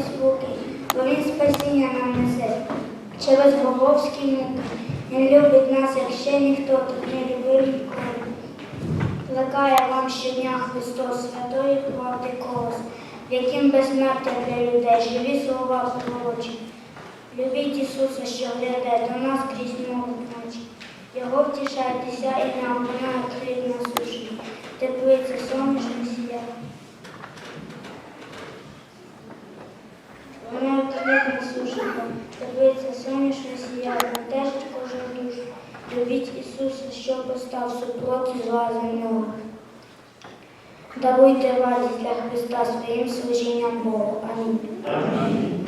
спокій, бо він спасіння нам несе. Через Гоговські муки він любить нас, як ще ніхто так не любив ніколи. Плекає вам щодня Христос, святої правди колос, в яким безсмертя для людей, живі слова пророчі. Любіть Ісуса, що гляде до нас крізь мову ночі. Його втішайтеся і нам вона хліб квітне сушенька, Терпиться сонячне сіяння, теж кожен душу. Любіть Ісуса, що постав супроти зла земного. Даруйте радість для Христа своїм служінням Богу. Амінь. Амінь.